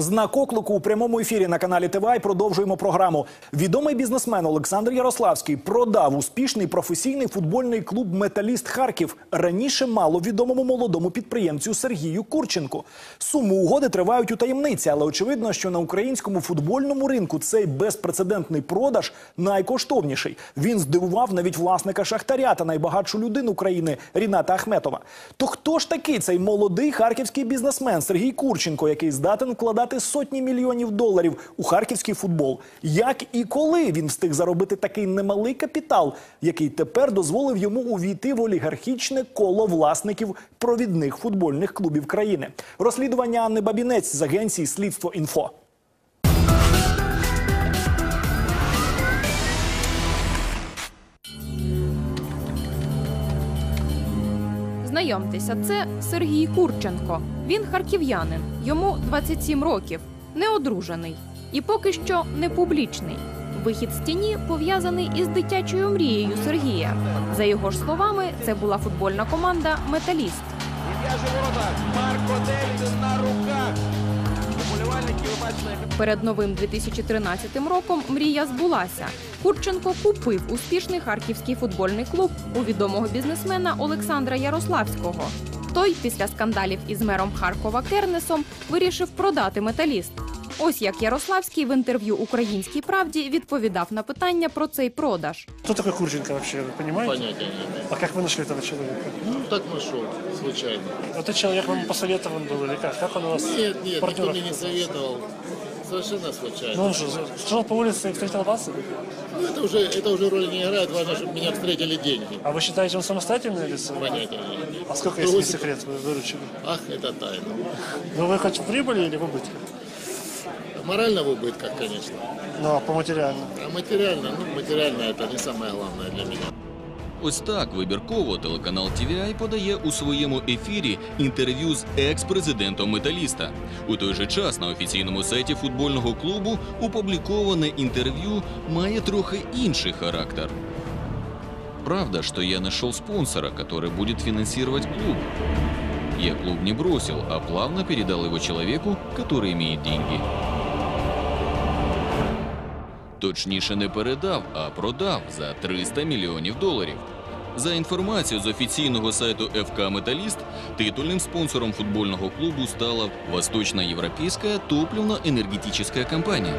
Знак оклику у прямому ефірі на каналі ТВА продовжуємо програму. Відомий бізнесмен Олександр Ярославський продав успішний професійний футбольний клуб Металіст Харків раніше мало відомому молодому підприємцю Сергію Курченку. Суми угоди тривають у таємниці, але очевидно, що на українському футбольному ринку цей безпрецедентний продаж найкоштовніший. Він здивував навіть власника Шахтаря та найбагатшу людину країни Ріната Ахметова. То хто ж такий цей молодий харківський бізнесмен Сергій Курченко, який здатен вкладати сотні мільйонів доларів у харківський футбол? Як і коли він встиг заробити такий немалий капітал, який тепер дозволив йому увійти в олігархічне коло власників провідних футбольних клубів країни? Розслідування Анни Бабінець з агенції Слідство інфо. Знайомтеся, це Сергій Курченко. Він харків'янин, йому 27 років, неодружений і поки що не публічний. Вихід з тіні пов'язаний із дитячою мрією Сергія. За його ж словами, це була футбольна команда Металіст. Я живу. Марко Девіден на руках. Перед новим 2013 роком мрія збулася. Курченко купив успішний харківський футбольний клуб у відомого бізнесмена Олександра Ярославського. Той після скандалів із мером Харкова Кернесом вирішив продати металіст. Ось як Ярославський в інтерв'ю Українській правді відповідав на питання про цей продаж. Кто такой Курченко вообще, вы понимаете? Понятия нет. А как вы нашли этого человека? Ну, так нашел, случайно. Этот человек вам посоветован был или как? Как он у вас Нет, нет, никто партнеров? мне не советовал. Совершенно Ну случайно. он же шел по улице и встретил вас? Ну, это уже, это уже роли не играет. Важно, чтобы меня встретили деньги. А вы считаете, он самостоятельный или с- Понятия нет. А сколько, Другой если не секрет, вы выручили? Ах, это тайна. Ну вы хоть в прибыли или в убытке? Морально в убытках, конечно. Ну, а по материально? А материально, ну, материально это не самое главное для меня. Ось так вибірково телеканал TVI подає у своєму ефірі інтерв'ю з екс-президентом металіста. У той же час на офіційному сайті футбольного клубу опубліковане інтерв'ю має трохи інший характер. Правда, что я нашел спонсора, который будет финансировать клуб. Я клуб не бросил, а плавно передал его человеку, который имеет деньги. Точніше не передав, а продав за 300 мільйонів доларів. За інформацією з офіційного сайту ФК Металіст, титульним спонсором футбольного клубу стала Восточноєвропейська топливно-енергетична компанія.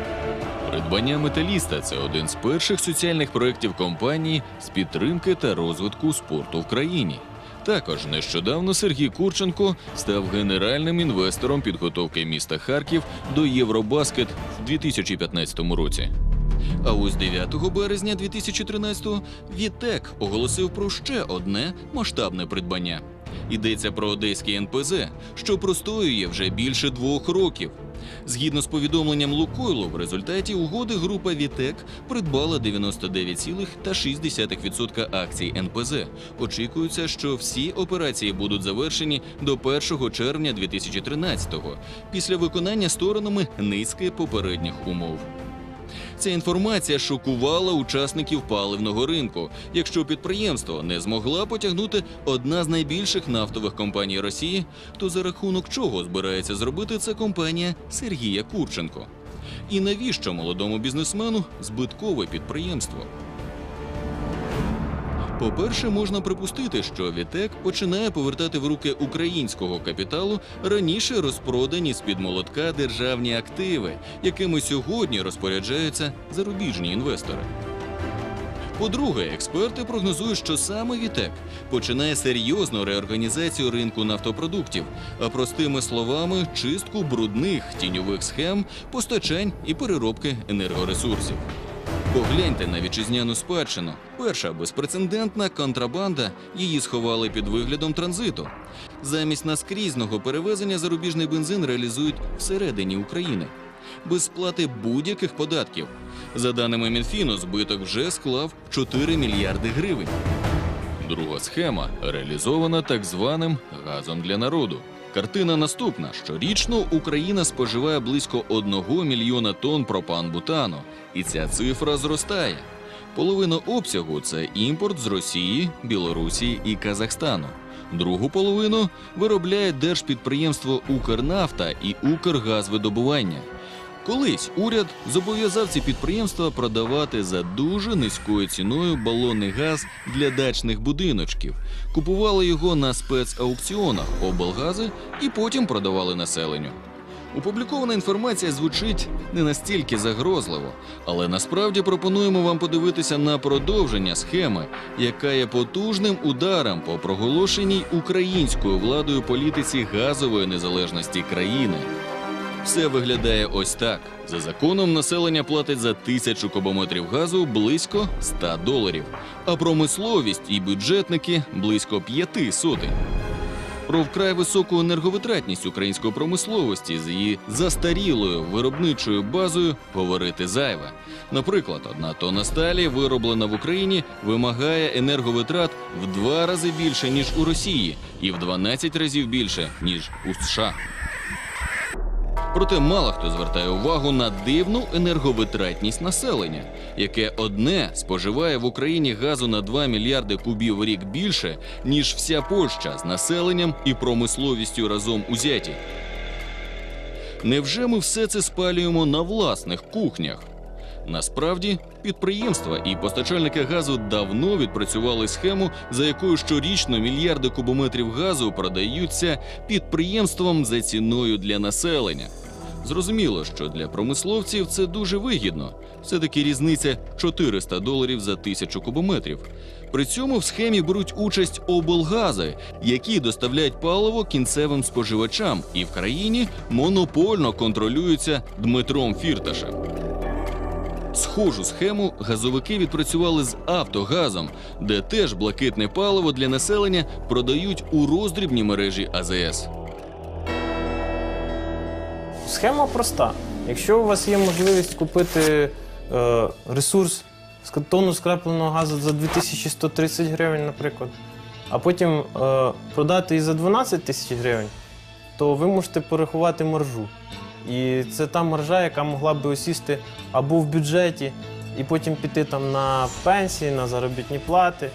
Придбання металіста це один з перших соціальних проєктів компанії з підтримки та розвитку спорту в країні. Також нещодавно Сергій Курченко став генеральним інвестором підготовки міста Харків до Євробаскет в 2015 році. А ось 9 березня 2013-го Вітек оголосив про ще одне масштабне придбання. Йдеться про одеський НПЗ, що простоює вже більше двох років. Згідно з повідомленням Лукойлу, в результаті угоди група Вітек придбала 99,6% акцій НПЗ. Очікується, що всі операції будуть завершені до 1 червня 2013-го, після виконання сторонами низки попередніх умов. Ця інформація шокувала учасників паливного ринку. Якщо підприємство не змогла потягнути одна з найбільших нафтових компаній Росії, то за рахунок чого збирається зробити це компанія Сергія Курченко? І навіщо молодому бізнесмену збиткове підприємство? По-перше, можна припустити, що Вітек починає повертати в руки українського капіталу раніше розпродані з-під молотка державні активи, якими сьогодні розпоряджаються зарубіжні інвестори. По-друге, експерти прогнозують, що саме Вітек починає серйозну реорганізацію ринку нафтопродуктів, а простими словами, чистку брудних тіньових схем, постачань і переробки енергоресурсів. Погляньте на вітчизняну спадщину. Перша безпрецедентна контрабанда її сховали під виглядом транзиту. Замість наскрізного перевезення зарубіжний бензин реалізують всередині України без сплати будь-яких податків. За даними Мінфіну, збиток вже склав 4 мільярди гривень. Друга схема реалізована так званим газом для народу. Картина наступна: щорічно Україна споживає близько 1 мільйона тонн пропан-бутану, і ця цифра зростає. Половина обсягу це імпорт з Росії, Білорусі і Казахстану. Другу половину виробляє держпідприємство Укрнафта і Укргазвидобування. Колись уряд зобов'язав ці підприємства продавати за дуже низькою ціною балонний газ для дачних будиночків, купували його на спецаукціонах облгази і потім продавали населенню. Опублікована інформація звучить не настільки загрозливо, але насправді пропонуємо вам подивитися на продовження схеми, яка є потужним ударом по проголошеній українською владою політиці газової незалежності країни. Все виглядає ось так: за законом населення платить за тисячу кубометрів газу близько 100 доларів, а промисловість і бюджетники близько п'яти сотень. Про вкрай високу енерговитратність української промисловості з її застарілою виробничою базою говорити зайве. Наприклад, одна тонна сталі, вироблена в Україні, вимагає енерговитрат в два рази більше ніж у Росії, і в 12 разів більше ніж у США. Проте мало хто звертає увагу на дивну енерговитратність населення, яке одне споживає в Україні газу на 2 мільярди кубів в рік більше, ніж вся Польща з населенням і промисловістю разом узяті. Невже ми все це спалюємо на власних кухнях? Насправді, підприємства і постачальники газу давно відпрацювали схему, за якою щорічно мільярди кубометрів газу продаються підприємствам за ціною для населення. Зрозуміло, що для промисловців це дуже вигідно. Все таки різниця 400 доларів за тисячу кубометрів. При цьому в схемі беруть участь облгази, які доставляють паливо кінцевим споживачам, і в країні монопольно контролюються Дмитром Фірташем. Схожу схему газовики відпрацювали з Автогазом, де теж блакитне паливо для населення продають у роздрібній мережі АЗС. Схема проста. Якщо у вас є можливість купити е, ресурс ск- тонну скрапленого газу за 2130 гривень, наприклад, а потім е, продати її за 12 тисяч гривень, то ви можете порахувати маржу. І це та маржа, яка могла би осісти або в бюджеті, і потім піти там на пенсії, на заробітні плати.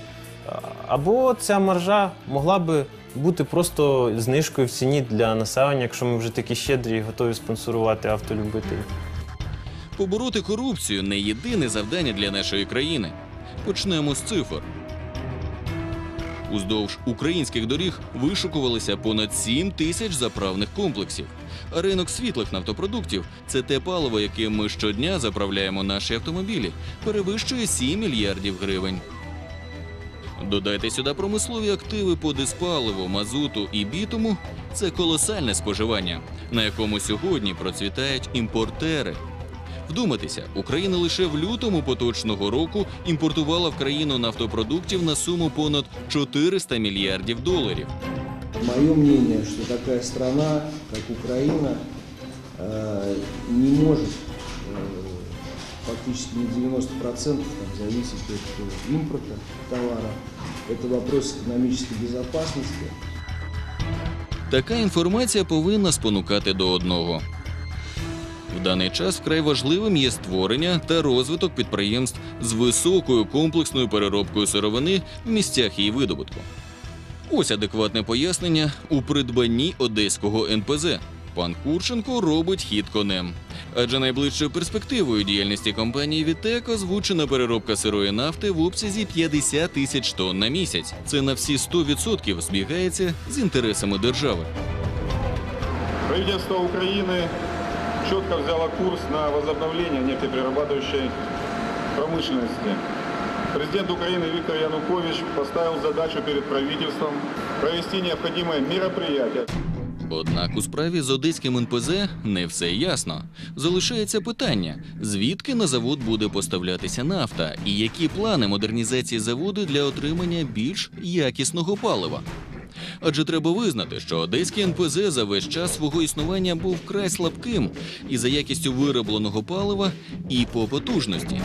Або ця маржа могла би бути просто знижкою в ціні для населення, якщо ми вже такі щедрі і готові спонсорувати автолюбителів. Побороти корупцію не єдине завдання для нашої країни. Почнемо з цифр. Уздовж українських доріг вишукувалися понад 7 тисяч заправних комплексів. Ринок світлих нафтопродуктів це те паливо, яким ми щодня заправляємо наші автомобілі, перевищує 7 мільярдів гривень. Додайте сюди промислові активи по диспаливу, мазуту і бітуму. Це колосальне споживання, на якому сьогодні процвітають імпортери. Вдумайтеся, Україна лише в лютому поточного року імпортувала в країну нафтопродуктів на суму понад 400 мільярдів доларів Мое мнение, что такая страна, как Украина, э, не может э, фактически на 90% там, зависеть от э, импорта товара. Это вопрос экономической безопасности. Така інформація повинна спонукати до одного. В даний час вкрай важливим є створення та розвиток підприємств з високою комплексною переробкою сировини в місцях її видобутку. Ось адекватне пояснення у придбанні одеського НПЗ. Пан Курченко робить хід конем. Адже найближчою перспективою діяльності компанії Вітек озвучена переробка сирої нафти в обсязі 50 тисяч тонн на місяць. Це на всі 100% збігається з інтересами держави. Правительство Украины четко взяло курс на возобновление нефтеперерабатывающей промышленности. Президент Украины Виктор Янукович поставил задачу перед правительством провести необходимые мероприятия. Однак у справі з одеським НПЗ не все ясно. Залишається питання: звідки на завод буде поставлятися нафта, і які плани модернізації заводу для отримання більш якісного палива. Адже треба визнати, що одеський НПЗ за весь час свого існування був вкрай слабким і за якістю виробленого палива, і по потужності.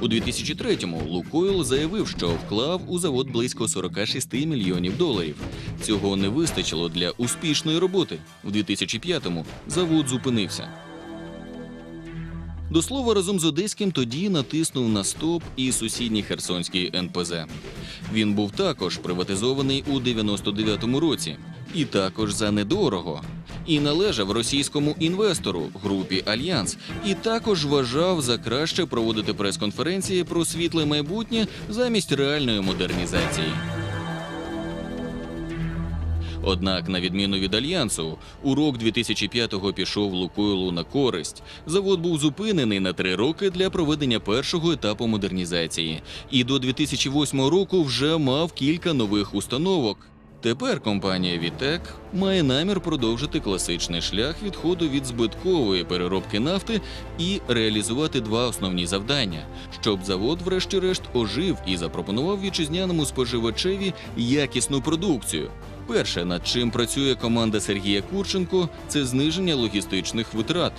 У 2003-му Лукойл заявив, що вклав у завод близько 46 мільйонів доларів. Цього не вистачило для успішної роботи. У 2005-му завод зупинився. До слова, разом з одеським тоді натиснув на стоп і сусідній Херсонський НПЗ. Він був також приватизований у 99-му році, і також за недорого. І належав російському інвестору групі Альянс, і також вважав за краще проводити прес-конференції про світле майбутнє замість реальної модернізації. Однак, на відміну від альянсу, урок 2005-го пішов Лукойлу на користь. Завод був зупинений на три роки для проведення першого етапу модернізації, і до 2008 року вже мав кілька нових установок. Тепер компанія Вітек має намір продовжити класичний шлях відходу від збиткової переробки нафти і реалізувати два основні завдання, щоб завод, врешті-решт, ожив і запропонував вітчизняному споживачеві якісну продукцію. Перше, над чим працює команда Сергія Курченко, це зниження логістичних витрат.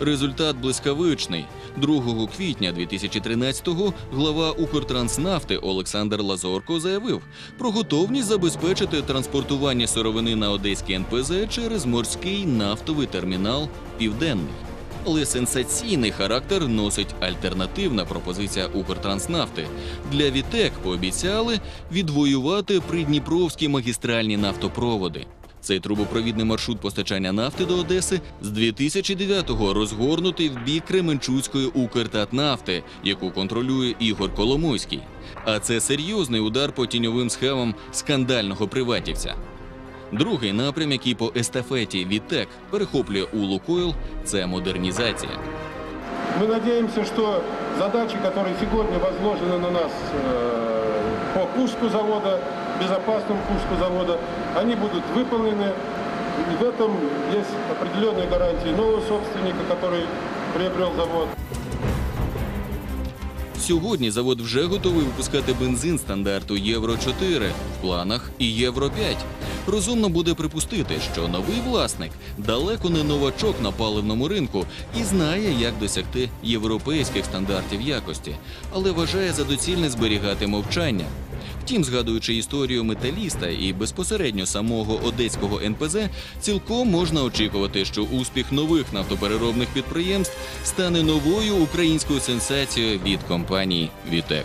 Результат блискавичний. 2 квітня 2013-го глава Укртранснафти Олександр Лазорко заявив про готовність забезпечити транспортування сировини на одеський НПЗ через морський нафтовий термінал Південний. Але сенсаційний характер носить альтернативна пропозиція Укртранснафти. Для Вітек пообіцяли відвоювати придніпровські магістральні нафтопроводи. Цей трубопровідний маршрут постачання нафти до Одеси з 2009-го розгорнутий в бік Кременчуцької Укртатнафти, яку контролює Ігор Коломойський. А це серйозний удар по тіньовим схемам скандального приватівця. Другий напрям, який по естафеті Вітек перехоплює у Лукойл, це модернізація. Мы надеемся, что задачи, которые сегодня возложены на нас э, по пуску завода, безопасному пуску завода, они будут выполнены. И в этом есть определенные гарантии нового собственника, который приобрел завод. Сьогодні завод вже готовий випускати бензин стандарту Євро 4 в планах і Євро 5. Розумно буде припустити, що новий власник далеко не новачок на паливному ринку і знає, як досягти європейських стандартів якості, але вважає за доцільне зберігати мовчання. Втім, згадуючи історію металіста і безпосередньо самого одеського НПЗ, цілком можна очікувати, що успіх нових нафтопереробних підприємств стане новою українською сенсацією від компанії Вітек.